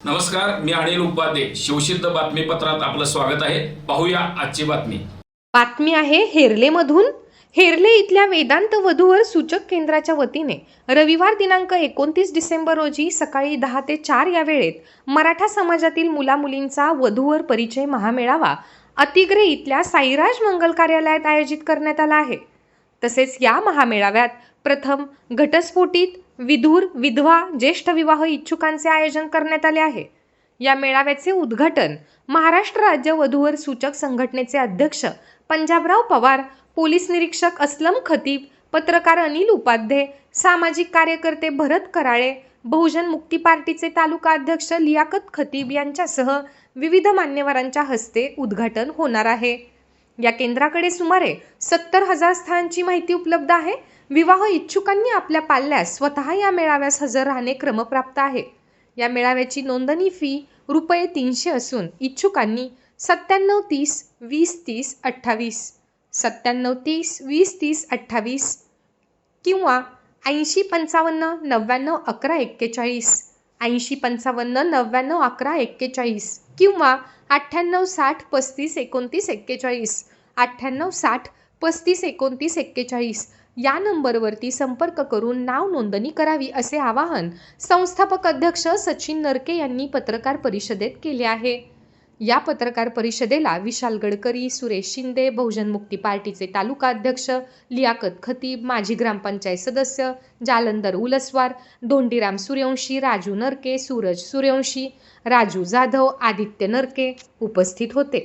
नमस्कार मी अनिल उपाध्ये. शिवसिद्ध बातमीपत्रात आपलं स्वागत आहे. पाहूया आजची बातमी. बातमी आहे हेरलेमधून. हेरले इथल्या वेदांत वधूवर सूचक केंद्राच्या वतीने रविवार दिनांक एकोणतीस डिसेंबर रोजी सकाळी दहा ते चार या वेळेत मराठा समाजातील मुलामुलींचा वधूवर परिचय महामेळावा अतिग्रे इथल्या साईराज मंगल कार्यालयात आयोजित करण्यात आला आहे. तसेच या महामेळाव्यात प्रथम घटस्फोटीत विधूर विधवा ज्येष्ठ विवाह इच्छुकांचे आयोजन करण्यात आले आहे. या मेळाव्याचे उद्घाटन महाराष्ट्र राज्य वधूवर सूचक संघटनेचे अध्यक्ष पंजाबराव पवार पोलीस निरीक्षक अस्लम खतीब पत्रकार अनिल उपाध्ये सामाजिक कार्यकर्ते भरत कराळे बहुजन मुक्ती पार्टीचे तालुका अध्यक्ष लियाकत खतीब यांच्यासह विविध मान्यवरांच्या हस्ते उद्घाटन होणार आहे. या केंद्राकडे सुमारे सत्तर हजार स्थानांची माहिती उपलब्ध आहे. विवाह इच्छुकांनी आपल्या पाल्यास स्वतः या मेळाव्यास हजर राहणे क्रमप्राप्त आहे. या मेळाव्याची नोंदणी फी रुपये तीनशे असून इच्छुकांनी सत्त्याण्णव तीस वीस तीस अठ्ठावीस सत्त्याण्णव तीस वीस तीस अठ्ठावीस किंवा ऐंशी पंचावन्न नव्याण्णव अकरा एक्केचाळीस ऐंशी पंचावन्न नव्याण्णव अकरा एक्केचाळीस किंवा अठ्ठ्याण्णव साठ पस्तीस एकोणतीस एक्केचाळीस. अठ्ठ्याण्णव साठ पस्तीस एकोणतीस एक्केचाळीस या नंबरवरती संपर्क करून नाव नोंदणी करावी असे आवाहन संस्थापक अध्यक्ष सचिन नरके यांनी पत्रकार परिषदेत केले आहे. या पत्रकार परिषदेला विशाल गडकरी सुरेश शिंदे बहुजन मुक्ती पार्टीचे तालुका अध्यक्ष लियाकत खतीब माजी ग्रामपंचायत सदस्य जालंधर उलसवार धोंडीराम सूर्यवंशी राजू नरके सूरज सूर्यवंशी राजू जाधव आदित्य नरके उपस्थित होते.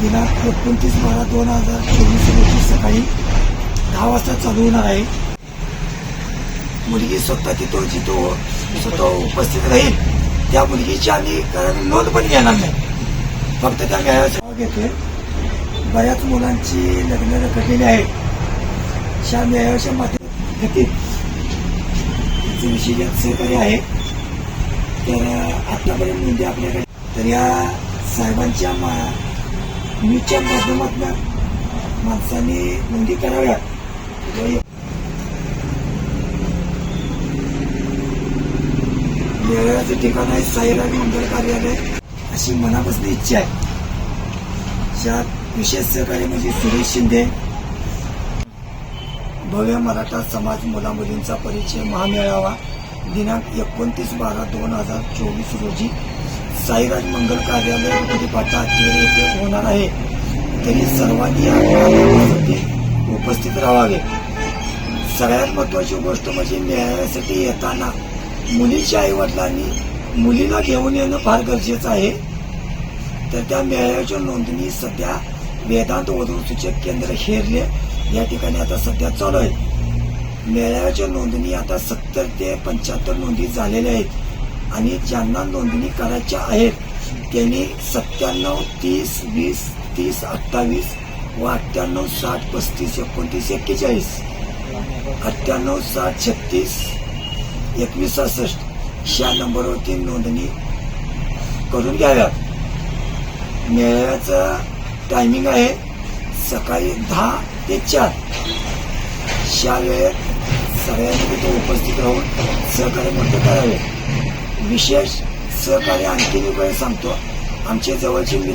दिनांक एकोणतीस बारा दोन हजार चोवीस रोजी सकाळी दहा वाजता चालू होणार आहे. मुलगी स्वतः तिथं जिथं स्वतः उपस्थित राहील. त्या मुलगीची आम्ही नोंद पण घेणार नाही. फक्त त्या मेळाव्याचा भाग घेतोय. बऱ्याच मुलांची लग्न रखडलेली आहेत. त्या मेळाव्याच्या माध्यमातून त्यांचे विशेष सहकार्य आहे. तर आतापर्यंत नोंदी आपल्याकडे तर या साहेबांच्या मा न्यूजच्या माध्यमातून माणसांनी नोंदी कराव्यात. व एक ठिकाण आहे साईराज मंडळ कार्यालय. अशी मनापासून इच्छा आहे. त्यात विशेष सहकार्य म्हणजे सुरेश शिंदे. भव्य मराठा समाज मुला मुलींचा परिचय महामेळावा. दिनांक एकोणतीस बारा दोन हजार चोवीस रोजी साईराज मंगल कार्यालय गुढीपाटा केर येथे होणार आहे. तरी सर्वांनी या उपस्थित राहावे. सगळ्यात महत्वाची गोष्ट म्हणजे मेळाव्यासाठी येताना मुलीच्या आईवडिलांनी मुलीला घेऊन येणं फार गरजेचं आहे. तर त्या मेळाव्याच्या नोंदणी सध्या वेदांत वधू सूचक केंद्र हेरले. या ठिकाणी आता सध्या चालू आहे. मेळाव्याच्या नोंदणी आता सत्तर ते पंच्याहत्तर नोंदी झालेल्या आहेत. आणि ज्यांना नोंदणी करायच्या आहेत त्यांनी सत्त्याण्णव तीस वीस तीस अठ्ठावीस व अठ्ठ्याण्णव साठ पस्तीस एकोणतीस एक्केचाळीस अठ्ठ्याण्णव साठ छत्तीस एकवीस सहासष्ट. या नंबरवरती नोंदणी करून घ्याव्यात. मेळाव्याचं टायमिंग आहे सकाळी दहा ते चार. या वेळेत सगळ्यांनी तिथे उपस्थित राहून सहकार्य मोठे करावे. विशेष सहकार्य आणखी मी सांगतो. आमचे जवळचे